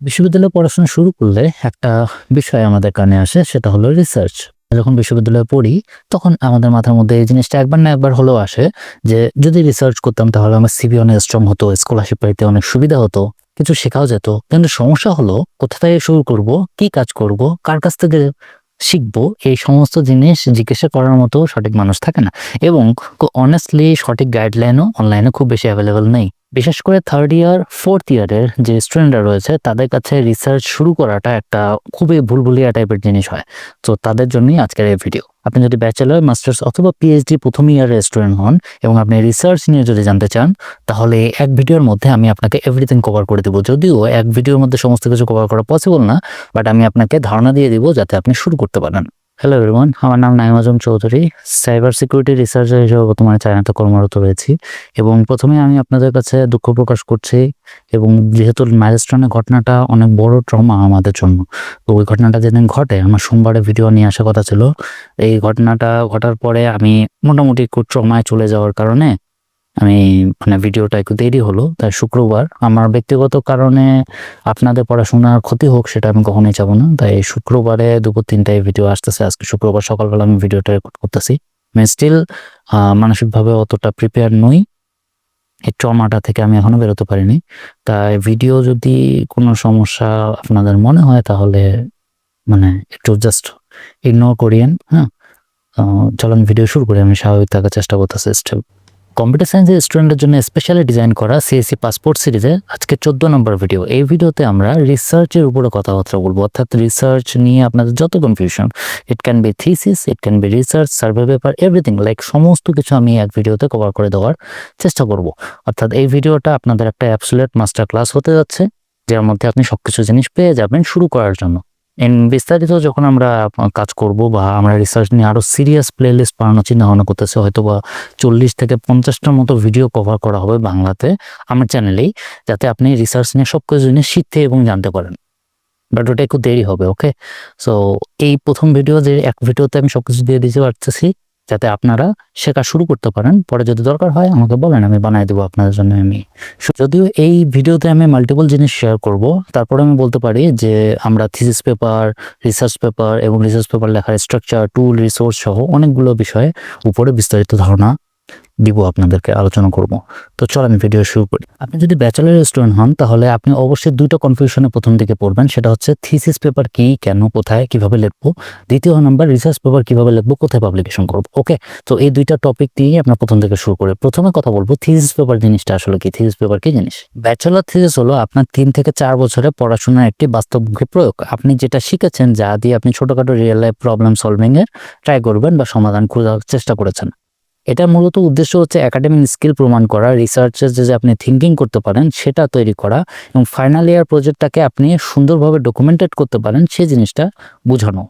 বিশ্ববিদ্যালয়ে পড়াশোনা শুরু করলে একটা বিষয় আমাদের কানে আসে, সেটা হলো রিসার্চ যখন বিশ্ববিদ্যালয়ে পড়ি, তখন আমাদের মাথার মধ্যে এই জিনিসটা একবার না একবার হলেও আসে যে, যদি রিসার্চ করতাম তাহলে আমার সিবি অনেক স্ট্রং হতো স্কলারশিপ পাইতে অনেক সুবিধা হতো, কিছু শেখাও যেত। কিন্তু সমস্যা হলো, কোথা থেকে শুরু করব, কি কাজ করব, কার কাছ থেকে শিখব, এই সমস্ত জিনিস জিজ্ঞাসা করার মতো সঠিক মানুষ থাকে না। এবং অনেস্টলি সঠিক গাইডলাইনও অনলাইনে খুব বেশি অ্যাভেলেবল নেই। বিশেষ করে থার্ড ইয়ার ফোর্থ ইয়ারের যে স্টুডেন্টরা রয়েছে, তাদের কাছে রিসার্চ শুরু করাটা একটা খুবই ভুলভুলিয়া টাইপের জিনিস হয়। তো তাদের জন্যই আজকের এই ভিডিও আপনি যদি ব্যাচেলার মাস্টার্স অথবা পিএইচডি প্রথম ইয়ারের স্টুডেন্ট হন এবং আপনি রিসার্চ নিয়ে যদি জানতে চান, তাহলে এক ভিডিওর মধ্যে আমি আপনাকে এভরিথিং কভার করে দেবো। যদিও এক ভিডিওর মধ্যে সমস্ত কিছু কভার করা পসিবল না বাট আমি আপনাকে ধারণা দিয়ে দিব যাতে আপনি শুরু করতে পারেন। হ্যালো এভরিওয়ান আমার নাম Naim Azam Chowdhury cyber security researcher হিসেবে বর্তমানে চায়নাতে কর্মরত রয়েছি এবং প্রথমে আমি আপনাদের কাছে দুঃখ প্রকাশ করছি এবং যেহেতু মাইলস্টোনের ঘটনাটা অনেক বড় ট্রমা আমাদের জন্য, তো ওই ঘটনাটা যেদিন ঘটে, আমার সোমবারে ভিডিও নিয়ে আসার কথা ছিল। এই ঘটনাটা ঘটার পরে আমি মোটামুটি একটু ট্রমায় চলে যাওয়ার কারণে আমি মানে ভিডিওটা একটু দেরি হলো, তাই শুক্রবার। আমার ব্যক্তিগত কারণে আপনাদের পড়াশোনার ক্ষতি হোক, সেটা আমি কখনোই চাবো না। তাই শুক্রবারে দুপুর তিনটায় ভিডিও আসতেছে। আজকে শুক্রবার সকালবেলা আমি ভিডিওটা রেকর্ড করতেছি। আমি স্টিল মানসিকভাবে অতটা প্রিপেয়ার নই। এই ট্রমাটা থেকে আমি এখনও বেরোতে পারিনি। তাই ভিডিও যদি কোনো সমস্যা আপনাদের মনে হয়, তাহলে মানে একটু জাস্ট ইগনোর করিয়েন হ্যাঁ? চলুন ভিডিও শুরু করি। আমি স্বাভাবিক থাকার চেষ্টা করতেছি স্টেপ কম্পিউটার সায়েন্সের স্টুডেন্টের জন্য স্পেশালি ডিজাইন করা সিএসসি পাসপোর্ট সিরিজে আজকে চোদ্দ নম্বর ভিডিও এই ভিডিওতে আমরা রিসার্চের উপরে কথাবার্তা বলব। অর্থাৎ রিসার্চ নিয়ে আপনাদের যত confusion it can be thesis it can be research survey paper everything like সমস্ত কিছু আমি এক ভিডিওতে কভার করে দেওয়ার চেষ্টা করব। অর্থাৎ এই ভিডিওটা আপনাদের একটা অ্যাবসুলেট মাস্টার ক্লাস হতে যাচ্ছে, যার মধ্যে আপনি সবকিছু জিনিস পেয়ে যাবেন শুরু করার জন্য। বিস্তারিত যখন আমরা কাজ করব বা আমরা রিসার্চ নিয়ে আরও সিরিয়াস প্লে লিস্ট বানানোর চিন্তা ভাবনা করতেছি হয়তো বা চল্লিশ থেকে পঞ্চাশটার মতো ভিডিও কভার করা হবে বাংলাতে আমার চ্যানেলেই যাতে আপনি রিসার্চ নিয়ে সব কিছু জিনিস শিখতে এবং জানতে পারেন। বাট ওটা একটু দেরি হবে ওকে সো এই প্রথম ভিডিও যে এক ভিডিওতে আমি সব কিছু দিয়ে দিতে পারতেছি যাতে আপনারা শেখা শুরু করতে পারেন। পরে যদি দরকার হয় আমাকে বলেন, আমি বানাই দেবো আপনাদের জন্য আমি। যদিও এই ভিডিওতে আমি মাল্টিপল জিনিস শেয়ার করব, তারপরে আমি বলতে পারি যে আমরা থিসিস পেপার রিসার্চ পেপার এবং রিসার্চ পেপার লেখার স্ট্রাকচার টুল রিসোর্স সহ অনেকগুলো বিষয়ে উপরে বিস্তারিত ধারণা দিব, আপনাদেরকে আলোচনা করব। তো চল আমি ভিডিও শুরু করি। আপনি যদি ব্যাচেলার স্টুডেন্ট হন, তাহলে আপনি অবশ্যই দুইটা কনফিউশনে প্রথম দিকে পড়বেন। সেটা হচ্ছে থিসিস পেপার কি, কেন, কোথায়, কীভাবে লিখব? দ্বিতীয় নাম্বার রিসার্চ পেপার কীভাবে লিখব, কোথায় পাবলিকেশন করব? ওকে তো এই দুইটা টপিক দিয়ে আমরা প্রথম থেকে শুরু করি। প্রথমে কথা বলব থিসিস পেপার জিনিসটা আসলে কি? থিসিস পেপার কি জিনিস? ব্যাচেলার থিসিস হলো আপনার তিন থেকে চার বছরে পড়াশোনার একটি বাস্তবমুখী প্রয়োগ। আপনি যেটা শিখেছেন, যা দিয়ে আপনি ছোটখাটো রিয়েল লাইফ প্রবলেম সলভিং এর ট্রাই করবেন বা সমাধান খোঁজার চেষ্টা করেছেন। এটার মূলত উদ্দেশ্য হচ্ছে একাডেমিক স্কিল প্রমাণ করা রিসার্চের যে আপনি থিঙ্কিং করতে পারেন সেটা তৈরি করা এবং ফাইনাল ইয়ার প্রজেক্টটাকে আপনি সুন্দরভাবে ডকুমেন্টেড করতে পারেন সেই জিনিসটা বোঝানো।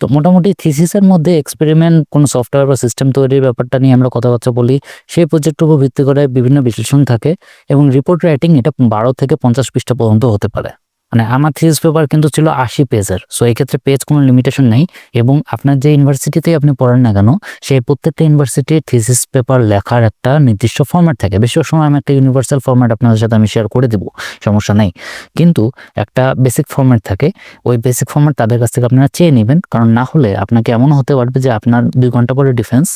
তো মোটামুটি থিসিসের মধ্যে এক্সপেরিমেন্ট কোনো সফটওয়্যার বা সিস্টেম তৈরির ব্যাপারটা নিয়ে আমরা কথাবার্তা বলি, সেই প্রজেক্টের উপর ভিত্তি করে বিভিন্ন বিশ্লেষণ থাকে এবং রিপোর্ট রাইটিং এটা বারো থেকে পঞ্চাশ পৃষ্ঠা পর্যন্ত হতে পারে। মানে আমার থিসিস পেপার কিন্তু ছিল আশি পেজের সো এই ক্ষেত্রে পেজ কোনো লিমিটেশন নেই এবং আপনার যে ইউনিভার্সিটিতেই আপনি পড়েন না কেন, সেই প্রত্যেকটা ইউনিভার্সিটির থিসিস পেপার লেখার একটা নির্দিষ্ট ফর্ম্যাট থাকে। বেশিরভাগ সময় আমি একটা ইউনিভার্সাল ফর্ম্যাট আপনাদের সাথে আমি শেয়ার করে দেবো, সমস্যা নেই। কিন্তু একটা বেসিক ফর্ম্যাট থাকে, ওই বেসিক ফরম্যাট তাদের কাছ থেকে আপনারা চেয়ে নেবেন। কারণ না হলে আপনাকে এমন হতে পারবে যে আপনার দুই ঘণ্টা পরে ডিফেন্স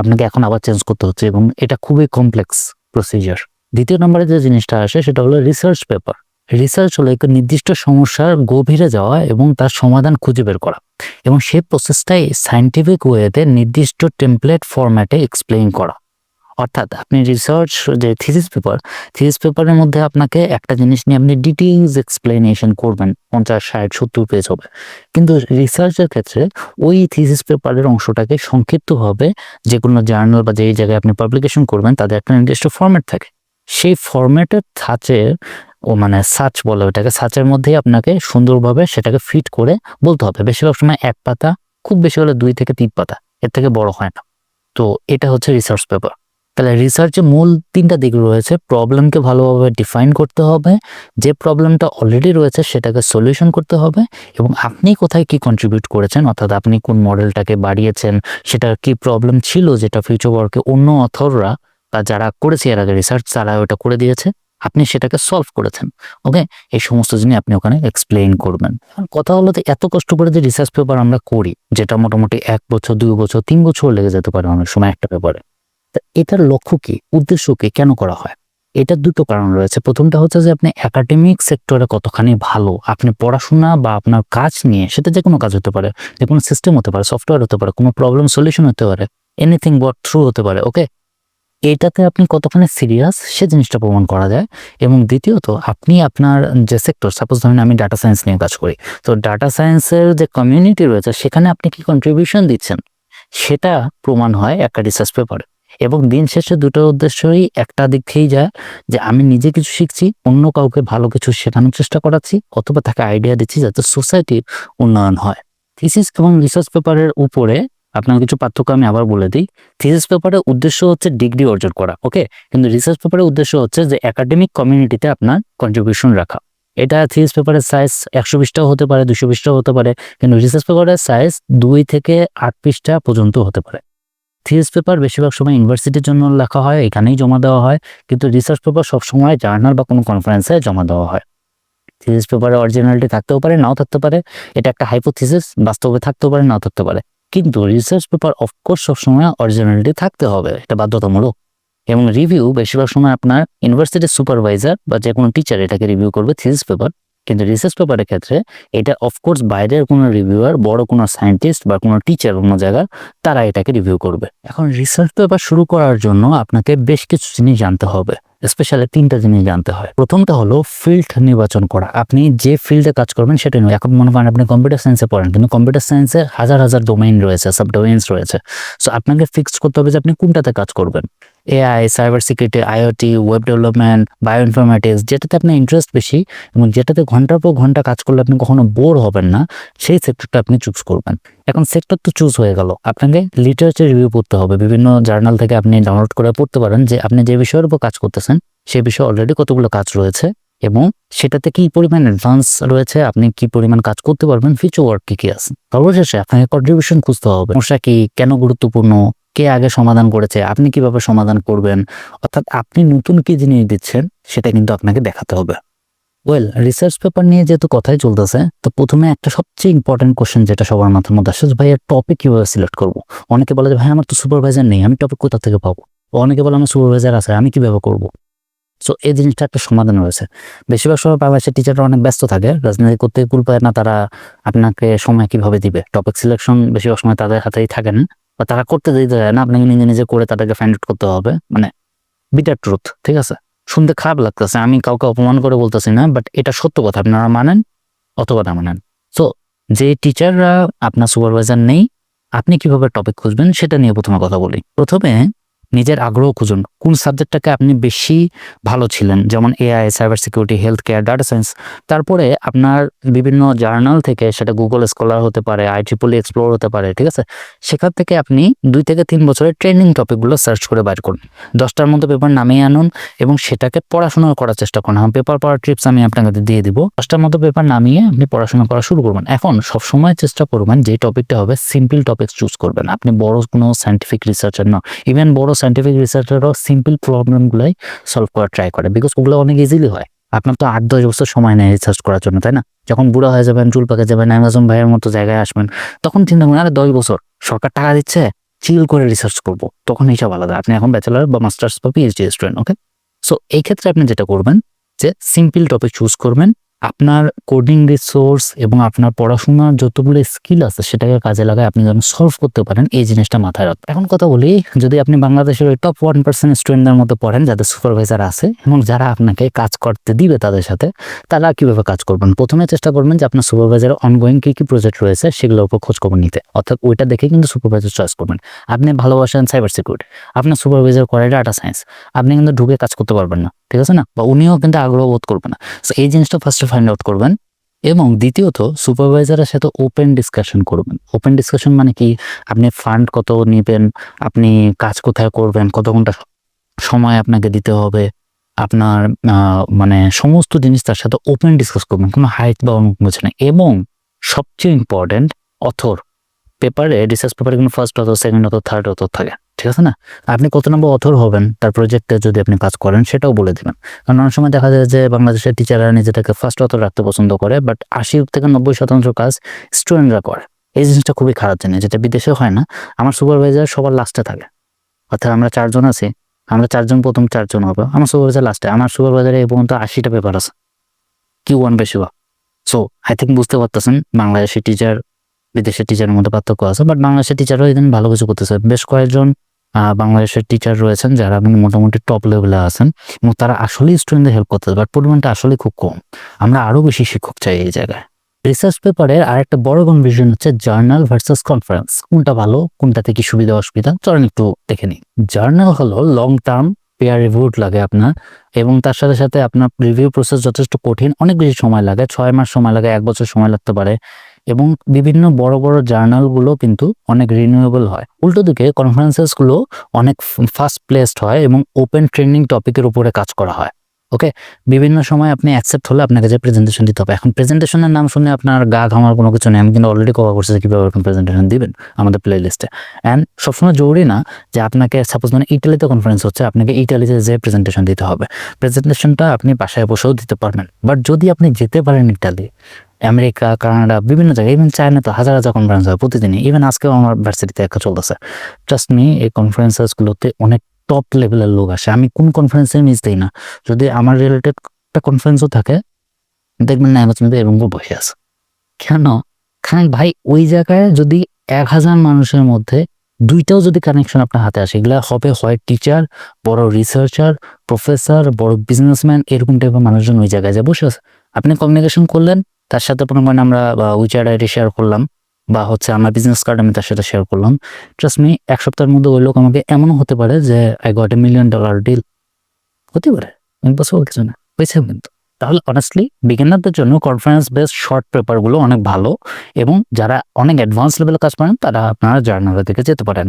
আপনাকে এখন আবার চেঞ্জ করতে হচ্ছে এবং এটা খুবই কমপ্লেক্স প্রসিজার দ্বিতীয় নম্বরে যে জিনিসটা আসে, সেটা হলো রিসার্চ পেপার রিসার্চ হলো একটা নির্দিষ্ট সমস্যার গভীরে যাওয়া এবং তার সমাধান খুঁজে বের করা। এবং সেই প্রসেসটাই সায়েন্টিফিক ওয়েতে নির্দিষ্ট টেমপ্লেট ফরম্যাটে এক্সপ্লেইন করা। অর্থাৎ আপনি রিসার্চ যে থিসিস পেপার থিসিস পেপারের মধ্যে আপনাকে একটা জিনিস নিয়ে আপনি ডিটেইলস এক্সপ্লেনেশন করবেন, পঞ্চাশ, ষাট, সত্তর পেজ হবে। কিন্তু রিসার্চের ক্ষেত্রে ওই থিসিস পেপারের অংশটাকে সংক্ষিপ্তভাবে যে কোনো জার্নাল বা যেই জায়গায় আপনি পাবলিকেশন করবেন, তাদের একটা নির্দিষ্ট ফরম্যাট থাকে। সেই ফরম্যাটের ধাঁচের ও মানে সার্চ বলে ওটাকে সার্চের মধ্যেই আপনাকে সুন্দরভাবে সেটাকে ফিট করে বলতে হবে। বেশিরভাগ সময় এক পাতা, খুব বেশি হলে দুই থেকে তিন পাতা, এর থেকে বড় হয় না। তো এটা হচ্ছে রিসার্চ পেপার তাহলে রিসার্চে মূল তিনটা দিক রয়েছে। প্রবলেমকে ভালোভাবে ডিফাইন করতে হবে। যে প্রবলেমটা অলরেডি রয়েছে, সেটাকে সলিউশন করতে হবে। এবং আপনি কোথায় কি কন্ট্রিবিউট করেছেন, অর্থাৎ আপনি কোন মডেলটাকে বাড়িয়েছেন, সেটা কি প্রবলেম ছিল যেটা ফিউচার ওয়ার্কে অন্য অথররা বা যারা করেছে, এর আগে রিসার্চ তারা ওটা করে দিয়েছে, আপনি সেটাকে সলভ করেছেন। ওকে এই সমস্ত জিনিস আপনি ওখানে এক্সপ্লেইন করবেন। কথা হলো যে এত কষ্ট করে যে রিসার্চ পেপার আমরা করি, যেটা মোটামুটি এক বছর, দুই বছর, তিন বছর লেগে যেতে পারে অনেক সময় একটা পেপারে তা এটার লক্ষ্য কি? উদ্দেশ্য কি? কেন করা হয়? এটার দুটো কারণ রয়েছে। প্রথমটা হচ্ছে যে আপনি একাডেমিক সেক্টরে কতখানি ভালো, আপনি পড়াশোনা বা আপনার কাজ নিয়ে, সেটা যে কোনো কাজ হতে পারে, যে কোনো সিস্টেম হতে পারে সফটওয়্যার হতে পারে, কোনো প্রবলেম সলিউশন হতে পারে এনিথিং বট থ্রু হতে পারে ওকে এটাতে আপনি কতখানি সিরিয়াস সে জিনিসটা প্রমাণ করা যায়। এবং দ্বিতীয়ত, আপনি আপনার যে সেক্টর সাপোজ ধরেন আমি ডাটা সায়েন্স নিয়ে কাজ করি। তো ডাটা সায়েন্সের যে কমিউনিটি রয়েছে, সেখানে আপনি কি কন্ট্রিবিউশন দিচ্ছেন? সেটা প্রমাণ হয় একটা রিসার্চ পেপারে এবং দিন শেষে দুটো উদ্দেশ্যই একটা দিক থেকেই যায় যে, আমি নিজে কিছু শিখছি, অন্য কাউকে ভালো কিছু শেখানোর চেষ্টা করাচ্ছি, অথবা তাকে আইডিয়া দিচ্ছি যাতে সোসাইটির উন্নয়ন হয়। থিসিস এবং রিসার্চ পেপারের উপরে আপনার কিছু পার্থক্য আমি আবার বলে দিই। থিসিস পেপারের উদ্দেশ্য হচ্ছে ডিগ্রি অর্জন করা ওকে কিন্তু রিসার্চ পেপারের উদ্দেশ্য হচ্ছে যে একাডেমিক কমিউনিটিতে আপনার কন্ট্রিবিউশন রাখা। এটা থিসিস পেপারের সাইজ একশো পৃষ্ঠাও হতে পারে, দুশো পৃষ্ঠাও হতে পারে, কিন্তু রিসার্চ পেপারের সাইজ দুই থেকে আট পৃষ্ঠা পর্যন্ত হতে পারে। থিসিস পেপার বেশিরভাগ সময় ইউনিভার্সিটির জন্য লেখা হয়, এখানেই জমা দেওয়া হয়, কিন্তু রিসার্চ পেপার সবসময় জার্নাল বা কোনো কনফারেন্সে জমা দেওয়া হয়। থিসিস পেপারে অরিজিনালিটি থাকতেও পারে, নাও থাকতে পারে। এটা একটা হাইপোথিসিস বাস্তবে থাকতেও পারে, নাও থাকতে পারে। কিন্তু রিসার্চ পেপার অফকোর্স সবসময় অরিজিনালিটি থাকতে হবে, এটা বাধ্যতামূলক। এবং রিভিউ বেশিরভাগ সময় আপনার ইউনিভার্সিটির সুপারভাইজার বা যে কোনো টিচার এটাকে রিভিউ করবে থিসিস পেপার কিন্তু রিসার্চ পেপারের ক্ষেত্রে এটা অফকোর্স বাইরের কোনো রিভিউয়ার বড় কোনো সায়েন্টিস্ট বা কোনো টিচার অন্য জায়গার তারা এটাকে রিভিউ করবে। এখন রিসার্চ পেপার শুরু করার জন্য আপনাকে বেশ কিছু জিনিস জানতে হবে। স্পেশালি তিনটা জিনিস জানতে হয়। প্রথমটা হলো ফিল্ড নির্বাচন করা। আপনি যে ফিল্ডে কাজ করবেন সেটা নয়। এখন মনে করেন আপনি কম্পিউটার সায়েন্সে পড়েন, কিন্তু কম্পিউটার সায়েন্সে হাজার হাজার ডোমেইন রয়েছে সাব ডোমেইনস রয়েছে। সো আপনাকে ফিক্স করতে হবে যে আপনি কোনটাতে কাজ করবেন। AI cyber security IoT web development bioinformatics যেটাতে আপনার ইন্টারেস্ট বেশি এবং যেটাতে ঘণ্টার পর ঘণ্টা কাজ করলে আপনি কখনো বোর হবেন না, সেই সেক্টরটা আপনি চুজ করবেন। এখন সেক্টর তো চুজ হয়ে গেল। আপনাকে লিটারেচার রিভিউ পড়তে হবে। বিভিন্ন জার্নাল থেকে আপনি ডাউনলোড করে পড়তে পারেন যে আপনি যে বিষয়ের উপর কাজ করতেছেন সেই বিষয়ে অলরেডি কতগুলো কাজ রয়েছে এবং সেটাতে কি পরিমাণ অ্যাডভান্স রয়েছে, আপনি কি পরিমাণ কাজ করতে পারবেন ফিউচার ওয়ার্ক কি কি আছে। সর্বশেষে আপনাকে কন্ট্রিবিউশন খুঁজতে হবে। সমস্যা কি? কেন গুরুত্বপূর্ণ? কে আগে সমাধান করেছে, আপনি কীভাবে সমাধান করবেন, অর্থাৎ আপনি নতুন কি জিনিস দিচ্ছেন, সেটা কিন্তু আপনাকে দেখাতে হবে। ওয়েল রিসার্চ পেপার নিয়ে যেহেতু কথাই চলতেছে, তো প্রথমে একটা সবচেয়ে ইম্পর্টেন্ট কোশ্চেন যেটা সবার মাথার মধ্যে আসে, যে ভাই টপিক কীভাবে সিলেক্ট করব? অনেকে বলে যে ভাই, আমার তো সুপারভাইজার নেই, আমি টপিক কোথা থেকে পাবো? অনেকে বলে, আমার সুপারভাইজার আছে, আমি কীভাবে করব? সো এই জিনিসটা একটা সমাধান রয়েছে। বেশিরভাগ সময় বাংলাদেশের টিচাররা অনেক ব্যস্ত থাকে, রাজনীতি করতে কুল পায় না, তারা আপনাকে সময় কীভাবে দিবে? টপিক সিলেকশন বেশিরভাগ সময় তাদের হাতেই থাকে না। বা তারা করতে দিতে চায় না, আপনাকে নিজে নিজে করে তাদেরকে ফাইন্ড আউট করতে হবে মানে বিটার ট্রুথ ঠিক আছে? শুনতে খারাপ লাগতেছে, আমি কাউকে অপমান করে বলতেছি না বাট এটা সত্য কথা, আপনারা মানেন অথবা না মানেন। সো যে টিচাররা আপনার সুপারভাইজার নেই, আপনি কীভাবে টপিক খুঁজবেন, সেটা নিয়ে প্রথমে কথা বলি। প্রথমে নিজের আগ্রহ খুঁজুন। কোন সাবজেক্টটাকে আপনি বেশি ভালো ছিলেন? যেমন AI cyber security health care data science তারপরে আপনার বিভিন্ন জার্নাল থেকে সেটা গুগল স্কলার হতে পারে আই ট্রিপল এক্সপ্লোর হতে পারে, ঠিক আছে? সেখান থেকে আপনি দুই থেকে তিন বছরের ট্রেনিং টপিকগুলো সার্চ করে বাইর করুন। দশটার মতো পেপার নামিয়ে আনুন এবং সেটাকে পড়াশোনা করার চেষ্টা করুন। পেপার পড়ার ট্রিপস আমি আপনাকে দিয়ে দিব। দশটার মতো পেপার নামিয়ে আপনি পড়াশোনা করা শুরু করবেন। এখন সবসময় চেষ্টা করবেন যে টপিকটা হবে সিম্পল টপিক চুজ করবেন। আপনি বড় কোনো সাইন্টিফিক রিসার্চার না ইভেন বড় সাইন্টিফিক রিসার্চারও সিম্পল প্রবলেমগুলাই সলভ করার ট্রাই করে। বিকজ ওগুলো অনেক ইজিলি হয়। আপনার তো আট দশ বছর সময় নেয় রিসার্চ করার জন্য, তাই না? যখন বুড়া হয়ে যাবেন, চুল পাকে যাবেন, অ্যামাজন ভাইয়ের মতো জায়গায় আসবেন, তখন চিন্তা করেন আরে, দশ বছর, সরকার টাকা দিচ্ছে চিল করে রিসার্চ করব। তখন এইসব আলাদা। আপনি এখন ব্যাচেলার বা মাস্টার্স বা পিএইচডি স্টুডেন্ট ওকে সো এই ক্ষেত্রে আপনি যেটা করবেন, যে সিম্পল টপিক চুজ করবেন আপনার কোডিং রিসোর্স এবং আপনার পড়াশোনার যতগুলো স্কিল আছে সেটাকে কাজে লাগায় আপনি যেন সলভ করতে পারেন এই জিনিসটা মাথায় রাখবেন এখন কথা বলি, যদি আপনি বাংলাদেশের ওই টপ ওয়ান পার্সেন্ট স্টুডেন্টদের মধ্যে পড়েন, যাদের সুপারভাইজার আছে এবং যারা আপনাকে কাজ করতে দিবে তাদের সাথে, তারা কীভাবে কাজ করবেন? প্রথমে চেষ্টা করবেন যে আপনার সুপারভাইজারের অনগোয়িং কী কী প্রজেক্ট রয়েছে সেগুলোর উপর খোঁজ খবর নিতে। অর্থাৎ ওইটা দেখে কিন্তু সুপারভাইজার চয়েস করবেন। আপনি ভালোবাসেন সাইবার সিকিউরিটি আপনার সুপারভাইজার করে ডাটা সায়েন্স আপনি কিন্তু ঢুকে কাজ করতে পারবেন না। ঠিক আছে না? বা উনিও কিন্তু আগ্রহ বোধ করবে না। সো এই জিনিসটা ফার্স্টে ফাইন্ড আউট করবেন। এবং দ্বিতীয়ত সুপারভাইজারের সাথে ওপেন ডিসকাশন করবেন। ওপেন ডিসকাশন মানে কি? আপনি ফান্ড কত নেবেন? আপনি কাজ কোথায় করবেন? কত ঘণ্টা সময় আপনাকে দিতে হবে? আপনার মানে সমস্ত জিনিস তার সাথে ওপেন ডিসকাস করবেন। কোনো হাইট বা অন্য কিছু না। এবং সবচেয়ে ইম্পর্টেন্ট অথর পেপারে রিসার্চ পেপারে কিন্তু first author second author third author থাকে। ঠিক আছে না? আপনি কত নম্বর অথর হবেন, তার প্রজেক্টে যদি আপনি কাজ করেন, সেটাও বলে দিবেন। কারণ অনেক সময় দেখা যায় যে বাংলাদেশের টিচাররা নিজেদেরকে ফার্স্ট অথর রাখতে পছন্দ করে বাট আশি থেকে নব্বই শতাংশ কাজ স্টুডেন্টরা করে। এই জিনিসটা খুবই খারাপ জিনিস, যেটা বিদেশে হয় না। আমার সুপারভাইজার সবার লাস্টে থাকে। অর্থাৎ আমরা চারজন আছি, আমরা চারজন, প্রথম চারজন হব। আমার সুপারভাইজার লাস্টে আমার সুপারভাইজারে এই পর্যন্ত আশিটা পেপার আছে। কি ওয়ান বেশিরভাগ সো আই থিঙ্ক বুঝতে পারতেছেন, বাংলাদেশের টিচার বিদেশের টিচারের মধ্যে পার্থক্য আছে বাট বাংলাদেশের টিচারও এদিন ভালো কিছু করতেছে। বেশ কয়েকজন বাংলাদেশের টিচার রয়েছেন যারা মানে মোটামুটি টপ লেভেলে আছেন এবং তারা আসলেই স্টুডেন্টদের হেল্প করতে বাট পরিমাণটা আসলে খুব কম। আমরা আরও বেশি শিক্ষক চাই এই জায়গায়। রিসার্চ পেপারের আরেকটা বড় কনফিউশন হচ্ছে জার্নাল ভার্সেস কনফারেন্স কোনটা ভালো, কোনটাতে কি সুবিধা, অসুবিধা? চলেন একটু দেখে নিই। জার্নাল হলো লং টার্ম পেয়ার রিভিউড লাগে আপনার এবং তার সাথে সাথে আপনার রিভিউ প্রসেস যথেষ্ট কঠিন, অনেক বেশি সময় লাগে, ছয় মাস সময় লাগে, এক বছর সময় লাগতে পারে। এবং বিভিন্ন বড় বড় জার্নালগুলো কিন্তু অনেক রিনিউয়েবল হয়। উল্টো দিকে কনফারেন্সেসগুলো অনেক ফার্স্ট প্লেসড হয় এবং ওপেন ট্রেন্ডিং টপিকের উপরে কাজ করা হয়। ওকে বিভিন্ন সময় আপনি অ্যাকসেপ্ট হলে আপনাকে যে প্রেজেন্টেশন দিতে হবে। এখন প্রেজেন্টেশনের নাম শুনে আপনার গা ঘামার কোনো কিছু নেই। আমি কিন্তু অলরেডি কভার করছি কীভাবে এরকম প্রেজেন্টেশন দিবেন আমাদের প্লে লিস্টে অ্যান্ড সবসময় জরুরি না যে আপনাকে সাপোজ মানে ইটালিতে কনফারেন্স হচ্ছে, আপনাকে ইটালিতে যে প্রেজেন্টেশন দিতে হবে। প্রেজেন্টেশনটা আপনি বাসায় বসেও দিতে পারবেন। বাট যদি আপনি যেতে পারেন ইটালি আমেরিকা কানাডা বিভিন্ন জায়গায় ইভেন চায়না তো হাজার হাজার কনফারেন্স হয় প্রতিদিনই। ইভেন আজকেও আমার ভার্সিটিতে একটা চলতেছে। ট্রাস্ট মি এই কনফারেন্সেসগুলোতে অনেক টপ লেভেলের লোক আসে। আমি কোন কনফারেন্সে মিস দিই না। যদি আমার রিলেটেড একটা কনফারেন্সও থাকে, দেখবেন না আলোচনাতে এরকম বসে আছে। কেন? কারণ ভাই, ওই জায়গায় যদি এক হাজার মানুষের মধ্যে দুইটাও যদি কানেকশন আপনার হাতে আসে, এগুলা হবে হয় টিচার বড় রিসার্চার প্রফেসর বড় বিজনেসম্যান এরকম টাইপের মানুষজন ওই জায়গায় যে বসে আছে। আপনি কমিউনিকেশন করলেন তার সাথে মনে মানে আমরা উইচার আইডি শেয়ার করলাম, বা হচ্ছে আমার বিজনেস কার্ড আমি তার সাথে শেয়ার করলাম। ট্রাস্ট মি এক সপ্তাহের মধ্যে ওই লোক আমাকে এমনও হতে পারে যে I got a million dollar deal হতে পারে ইম্পসিবল কিছু না, হয়েছে কিন্তু। তাহলে অনেস্টলি বিগিনারদের জন্য কনফারেন্স বেস শর্ট পেপারগুলো অনেক ভালো, এবং যারা অনেক অ্যাডভান্স লেভেলে কাজ করেন, তারা আপনারা জার্নালের দিকে যেতে পারেন।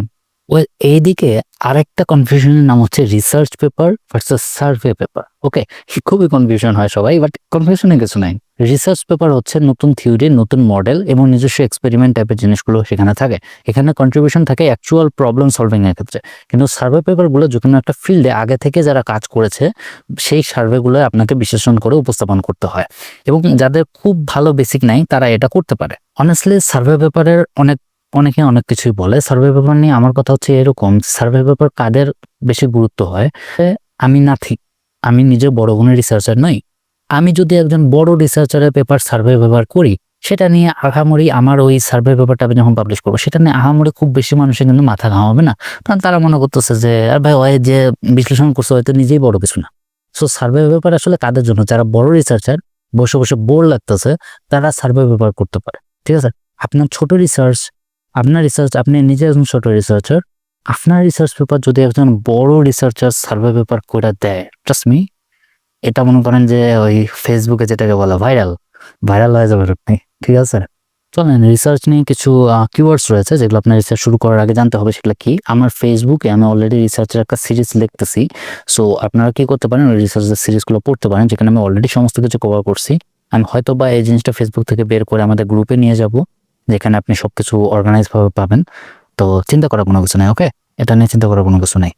ওয়েল এইদিকে আরেকটা কনফিউশনের নাম হচ্ছে research paper versus survey paper okay খুবই কনফিউশন হয় সবাই বাট কনফিউশনে কিছু নাই। রিসার্চ পেপার হচ্ছে নতুন থিওরি নতুন মডেল এবং নিজস্ব এক্সপেরিমেন্ট টাইপের জিনিসগুলো সেখানে থাকে। এখানে কন্ট্রিবিউশন থাকে অ্যাকচুয়াল প্রবলেম সলভিং এর ক্ষেত্রে। কিন্তু সার্ভে পেপারগুলো যে কোনো একটা ফিল্ডে আগে থেকে যারা কাজ করেছে, সেই সার্ভেগুলো আপনাকে বিশ্লেষণ করে উপস্থাপন করতে হয়। এবং যাদের খুব ভালো বেসিক নাই, তারা এটা করতে পারে। অনেস্টলি সার্ভে পেপারের অনেক অনেকে অনেক কিছুই বলে। সার্ভে পেপার নিয়ে আমার কথা হচ্ছে এরকম সার্ভে পেপার কাদের বেশি গুরুত্ব হয়? আমি না ঠিক আমি নিজে বড় কোনো রিসার্চার নই। আমি যদি একজন বড় রিসার্চারের পেপার সার্ভে পেপার করি, সেটা নিয়ে আহামরি আমার ওই সার্ভে পেপারটা আমি যখন পাবলিশ করব, সেটা নিয়ে আহামরি খুব বেশি মানুষের কিন্তু মাথা ঘামাবে না। কারণ তারা মনে করতেছে যে, আর ভাই, ওই যে বিশ্লেষণ করছে হয়তো নিজেই বড় কিছু না। সো সার্ভে পেপার আসলে কাদের জন্য? যারা বড় রিসার্চার বসে বসে বোর লাগতেছে, তারা সার্ভে পেপার করতে পারে। ঠিক আছে? আপনার ছোট রিসার্চ আপনার রিসার্চ আপনি নিজে একজন ছোট রিসার্চার আপনার রিসার্চ পেপার যদি একজন বড় রিসার্চার সার্ভে পেপার করে দেয় ট্রাস্ট মি এটা মনে করেন যে ওই ফেসবুকে যেটাকে বলা ভাইরাল ভাইরাল হয়ে যাবে আপনি, ঠিক আছে? চলেন রিসার্চ নিয়ে কিছু কিওয়ার্ডস রয়েছে যেগুলো আপনার রিসার্চ শুরু করার আগে জানতে হবে, সেগুলো কি? আমার ফেসবুকে আমি অলরেডি রিসার্চের একটা সিরিজ লিখতেছি সো আপনারা কি করতে পারেন, ওই রিসার্চের সিরিজগুলো পড়তে পারেন, যেখানে আমি অলরেডি সমস্ত কিছু কভার করছি। আমি হয়তো বা এই জিনিসটা ফেসবুক থেকে বের করে আমাদের গ্রুপে নিয়ে যাব। যেখানে আপনি সবকিছু অর্গানাইজ ভাবে পাবেন। তো চিন্তা করার কোনো কিছু নেই ওকে এটা নিয়ে চিন্তা করার কোনো কিছু নেই।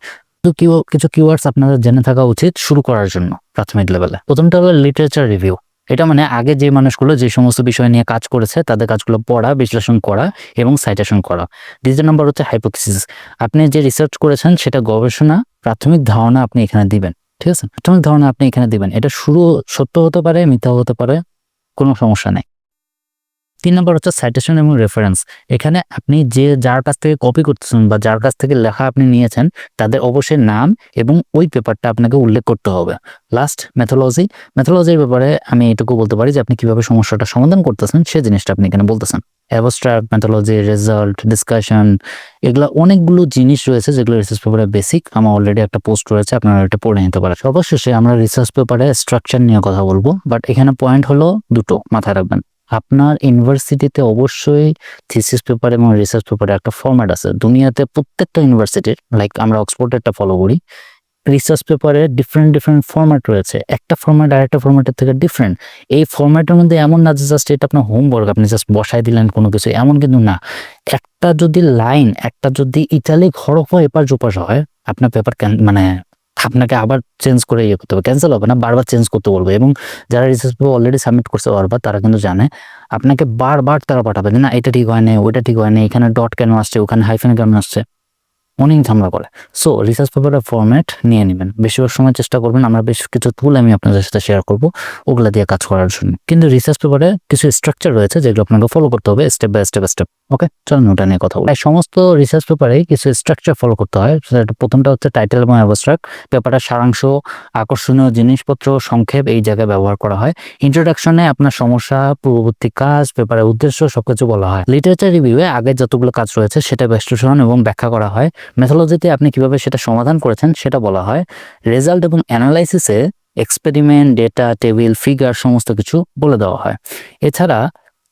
তো কিউ- কিছু কিওয়ার্ডস আপনাদের জেনে থাকা উচিত শুরু করার জন্য প্রাথমিক লেভেলে প্রথমটা হলো লিটারেচার রিভিউ এটা মানে আগে যে মানুষগুলো যে সমস্ত বিষয় নিয়ে কাজ করেছে, তাদের কাজগুলো পড়া, বিশ্লেষণ করা এবং সাইটেশন করা। দ্বিতীয় নম্বর হচ্ছে হাইপোক্সিস আপনি যে রিসার্চ করেছেন, সেটা গবেষণা, প্রাথমিক ধারণা আপনি এখানে দিবেন, ঠিক আছে? প্রাথমিক ধারণা আপনি এখানে দিবেন। এটা শুরু সত্য হতে পারে, মিথ্যা হতে পারে, কোনো সমস্যা নেই। তিন নম্বর হচ্ছে সাইটেশন এবং রেফারেন্স এখানে আপনি যে, যার কাছ থেকে কপি করতেছেন বা যার কাছ থেকে লেখা আপনি নিয়েছেন, তাদের অবশ্যই নাম এবং ওই পেপারটা আপনাকে উল্লেখ করতে হবে। লাস্ট মেথোলজি মেথোলজির ব্যাপারে আমি এটুকু বলতে পারি যে, আপনি কীভাবে সমস্যাটা সমাধান করতেছেন, সে জিনিসটা আপনি এখানে বলতেছেন। অ্যাবস্ট্রাক্ট মেথোলজি রেজাল্ট ডিসকাশন এগুলো অনেকগুলো জিনিস রয়েছে যেগুলো রিসার্চ পেপারে বেসিক আমার অলরেডি একটা পোস্ট রয়েছে, আপনারা এটা পড়ে নিতে পারেন। অবশেষে আমরা রিসার্চ পেপারে স্ট্রাকচার নিয়ে কথা বলব বাট এখানে পয়েন্ট হলো দুটো, মাথায় রাখবেন। আপনার ইউনিভার্সিটিতে অবশ্যই থিসিস পেপার এবং রিসার্চ পেপারে একটা ফর্ম্যাট আছে। দুনিয়াতে প্রত্যেকটা ইউনিভার্সিটির লাইক আমরা অক্সফোর্ডেরটা ফলো করি রিসার্চ পেপারে ডিফারেন্ট ডিফারেন্ট ফর্ম্যাট রয়েছে। একটা ফর্ম্যাট আর একটা ফর্ম্যাটের থেকে ডিফারেন্ট এই ফর্ম্যাটের মধ্যে এমন না যে জাস্ট এটা আপনার হোমওয়ার্ক আপনি জাস্ট বসাই দিলেন কোনো কিছু, এমন কিন্তু না। একটা যদি লাইন একটা যদি ইটালি ইটালিক হরফ এপার জোপাশ হয়, আপনার পেপার মানে আপনাকে আবার চেঞ্জ করে ইয়ে করতে হবে। ক্যান্সেল হবে না, বারবার চেঞ্জ করতে বলবে এবং যারা রিসার্চ পেপার অলরেডি সাবমিট করছে বারবার, তারা কিন্তু জানে আপনাকে বারবার তারা পাঠাবে না, এটা ঠিক হয় না ওইটা ঠিক হয় না এখানে ডট কেন আসছে, ওখানে হাইফেন কেন আসছে। অনেক ঝামেলা করে। সো রিসার্চ পেপারের ফরম্যাট নিয়ে নেবেন। বেশিরভাগ সময় চেষ্টা করবেন। আমরা বেশ কিছু টুল আমি আপনাদের সাথে শেয়ার করব। ওগুলো দিয়ে কাজ করার জন্য। কিন্তু রিসার্চ পেপারে কিছু স্ট্রাকচার রয়েছে যেগুলো আপনাকে ফলো করতে হবে step by step step okay চলুন ওটা নিয়ে কথা বলি। সমস্ত রিসার্চ পেপারে কিছু স্ট্রাকচার ফলো করতে হয়। প্রথমটা হচ্ছে টাইটেল এবং অ্যাবস্ট্রাক্ট পেপারের সারাংশ, আকর্ষণীয় জিনিসপত্র, সংক্ষেপ এই জায়গায় ব্যবহার করা হয়। ইন্ট্রোডাকশনে আপনার সমস্যা, পূর্ববর্তী কাজ, পেপারের উদ্দেশ্য সবকিছু বলা হয়। লিটারেচার রিভিউয়ে আগে যতগুলো কাজ রয়েছে সেটা বিশ্লেষণ এবং ব্যাখ্যা করা হয়। মেথোলজিতে আপনি কীভাবে সেটা সমাধান করেছেন সেটা বলা হয় রেজাল্ট এবং অ্যানালাইসিসে এক্সপেরিমেন্ট ডেটা টেবিল ফিগার সমস্ত কিছু বলে দেওয়া হয়। এছাড়া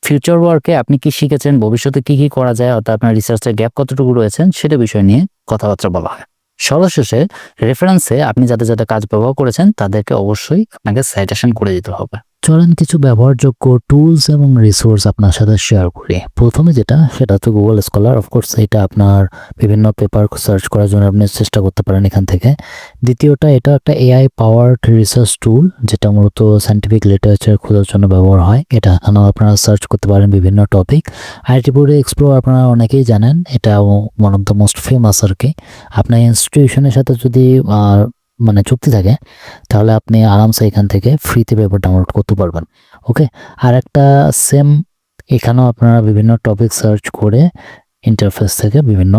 ফিউচার ওয়ার্কে আপনি কি শিখেছেন, ভবিষ্যতে কি কি করা যায়, অর্থাৎ আপনার রিসার্চের গ্যাপ কতটুকু রয়েছেন সেটা বিষয় নিয়ে কথাবার্তা বলা হয়। সর্বশেষে রেফারেন্সে আপনি যাদের যাদের কাজ ব্যবহার করেছেন তাদেরকে অবশ্যই আপনাকে সাইটেশন করে দিতে হবে। চলেন কিছু ব্যবহারযোগ্য টুলস এবং রিসোর্স আপনার সাথে শেয়ার করি। প্রথমে যেটা, সেটা হচ্ছে গুগল স্কলার অফকোর্স এটা আপনার বিভিন্ন পেপার সার্চ করার জন্য আপনি চেষ্টা করতে পারেন এখান থেকে। দ্বিতীয়টা, এটা একটা এআই পাওয়ার্ড রিসার্চ টুল যেটা মূলত সাইন্টিফিক লিটারেচার খোঁজার জন্য ব্যবহার হয়। এটা এখানেও আপনারা সার্চ করতে পারেন বিভিন্ন টপিক আইটি বোর্ডে এক্সপ্লো আপনারা অনেকেই জানেন এটা one of the most famous আর কি। আপনার ইনস্টিটিউশনের সাথে যদি মানে চুক্তি থাকে, তাহলে আপনি আরামসে এখান থেকে ফ্রিতে পেপার ডাউনলোড করতে পারবেন ওকে আর একটা সেম এখানেও আপনারা বিভিন্ন টপিক সার্চ করে ইন্টারফেস থেকে বিভিন্ন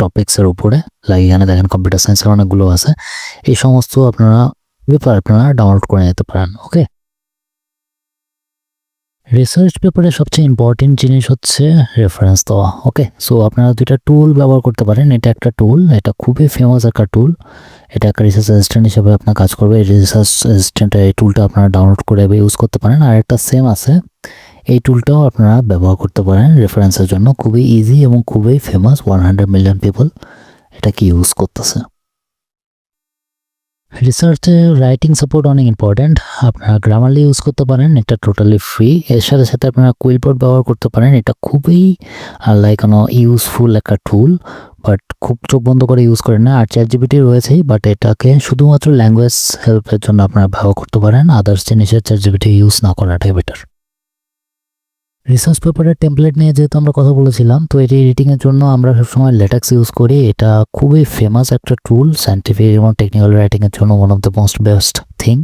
টপিক্সের উপরে লাইক এখানে দেখেন কম্পিউটার সায়েন্সের অনেকগুলো আছে, এই সমস্ত আপনারা পেপার আপনারা ডাউনলোড করে নিতে পারেন ওকে রিসার্চ পেপারে সবচেয়ে ইম্পর্টেন্ট জিনিস হচ্ছে রেফারেন্স দেওয়া ওকে সো আপনারা দুইটা টুল ব্যবহার করতে পারেন। এটা একটা টুল এটা খুবই ফেমাস একটা টুল এটা একটা রিসার্চ অ্যাসিস্ট্যান্ট হিসেবে আপনার কাজ করবে। এই রিসার্চ অ্যাসিস্ট্যান্ট এই টুলটা আপনারা ডাউনলোড করে ইউজ করতে পারেন। আর একটা সেম আছে। এই টুলটাও আপনারা ব্যবহার করতে পারেন রেফারেন্সের জন্য। খুবই ইজি এবং খুবই famous one hundred million people এটাকে ইউজ করতেছে। রিসার্চে রাইটিং সাপোর্ট অনেক ইম্পর্ট্যান্ট আপনারা গ্রামারলি ইউজ করতে পারেন, এটা টোটালি ফ্রি এর সাথে সাথে আপনারা কুইলবোর্ড ব্যবহার করতে পারেন, এটা খুবই লাইক কোনো ইউজফুল একটা টুল বাট খুব চোখ বন্ধ করে ইউজ করেন না। আর চ্যাট জিবিটি রয়েছেই বাট এটাকে শুধুমাত্র ল্যাঙ্গুয়েজ হেল্পের জন্য আপনারা ব্যবহার করতে পারেন। আদার্স জিনিসের চ্যাট জিবিটি ইউজ না করাটাই বেটার রিসার্চ পেপারের টেমপ্লেট নিয়ে যেহেতু আমরা কথা বলেছিলাম, তো এটি এডিটিংয়ের জন্য আমরা সবসময় লেটেক্স ইউজ করি। এটা খুবই ফেমাস একটা টুল সায়েন্টিফিক এবং টেকনিক্যাল রাইটিংয়ের জন্য one of the most best thing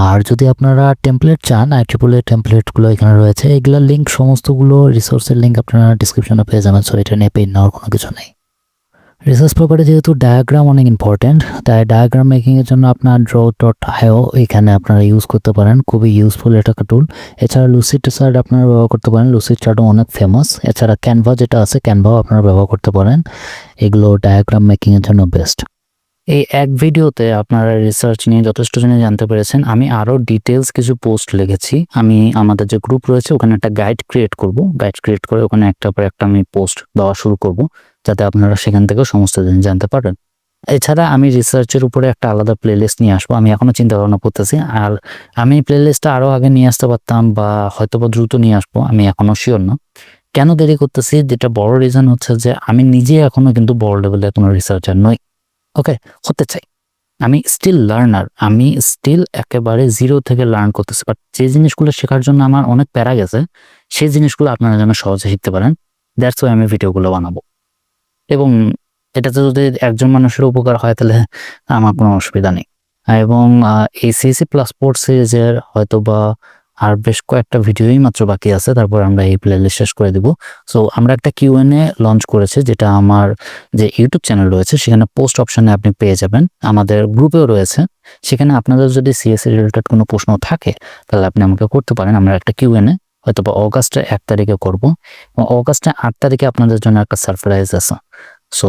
আর যদি আপনারা টেমপ্লেট চান আই ট্রিপল এ টেমপ্লেটগুলো এখানে রয়েছে, এগুলোর লিঙ্ক সমস্তগুলো রিসোর্সের লিঙ্ক আপনারা ডিসক্রিপশনে পেয়ে যাবেন সো এটা নিয়ে পেন নেওয়ার কোনো কিছু নেই। রিসার্চ পেপারে যেহেতু ডায়াগ্রাম অনেক ইম্পর্টেন্ট তাই ডায়াগ্রাম মেকিংয়ের জন্য আপনার ড্র ডট আইও এখানে আপনারা ইউজ করতে পারেন, খুবই ইউজফুল এটা একটা টুল এছাড়া লুসিড চার্ট আপনারা ব্যবহার করতে পারেন লুসিড চার্টও অনেক ফেমাস এছাড়া ক্যানভা যেটা আছে ক্যানভাও আপনারা ব্যবহার করতে পারেন, এগুলো ডায়াগ্রাম মেকিংয়ের জন্য বেস্ট এই এক ভিডিওতে আপনারা রিসার্চ নিয়ে যথেষ্ট জিনিস জানতে পেরেছেন, আমি আরও ডিটেলস কিছু পোস্ট লিখেছি। আমি, আমাদের যে গ্রুপ রয়েছে, ওখানে একটা গাইড ক্রিয়েট করব। গাইড ক্রিয়েট করে ওখানে একটা পর একটা আমি পোস্ট দেওয়া শুরু করব। যাতে আপনারা সেখান থেকেও সমস্ত জিনিস জানতে পারেন এছাড়া আমি রিসার্চের উপরে একটা আলাদা প্লেলিস্ট নিয়ে আসব, আমি এখনও চিন্তা ভাবনা করতেছি। আর আমি প্লেলিস্টটা আরও আগে নিয়ে আসতে পারতাম বা হয়তো বা দ্রুত নিয়ে আসব, আমি এখনও শিওর না। কেন দেরি করতেছি? যেটা বড় রিজন হচ্ছে যে আমি নিজে এখনও কিন্তু বড় লেভেলের কোনো রিসার্চার নই। ওকে হতে চাই। আমি স্টিল লার্নার আমি স্টিল একেবারে জিরো থেকে লার্ন করতেছি। বাট যে জিনিসগুলো শেখার জন্য আমার অনেক প্যারা গেছে, সেই জিনিসগুলো আপনারা যেন সহজে শিখতে পারেন। দ্যাটস ওয়াই আমি ভিডিওগুলো বানাবো। এবং এটাতে যদি একজন মানুষের উপকার হয়, তাহলে আমার কোনো অসুবিধা নেই। এবং এই সিএসি প্লাস স্পোর্টস সিরিজের হয়তো বা আর বেশ কয়েকটা ভিডিওই মাত্র বাকি আছে, তারপর আমরা এই প্লেলিস্ট শেষ করে দিব। সো আমরা একটা কিউএনএ লঞ্চ করেছি, যেটা আমার যে ইউটিউব চ্যানেল রয়েছে, সেখানে পোস্ট অপশানে আপনি পেয়ে যাবেন। আমাদের গ্রুপেও রয়েছে। সেখানে আপনাদের যদি সিএসসি রিলেটেড কোনো প্রশ্ন থাকে, তাহলে আপনি আমাকে করতে পারেন। আমরা একটা কিউএনএ হয়তো বা অগাস্টের এক তারিখে করব। এবং অগাস্টের আট তারিখে আপনাদের জন্য একটা সারপ্রাইজ আছে। সো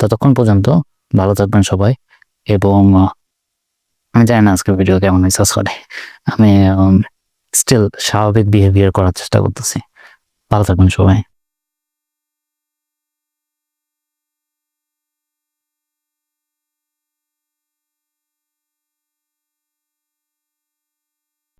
ততক্ষণ পর্যন্ত ভালো থাকবেন সবাই। এবং আমি জানি না আজকের ভিডিও কেমন হয়েছে করে আমি স্টিল স্বাভাবিক বিহেভিয়ার করার চেষ্টা করতেছি। ভালো থাকবেন সবাই।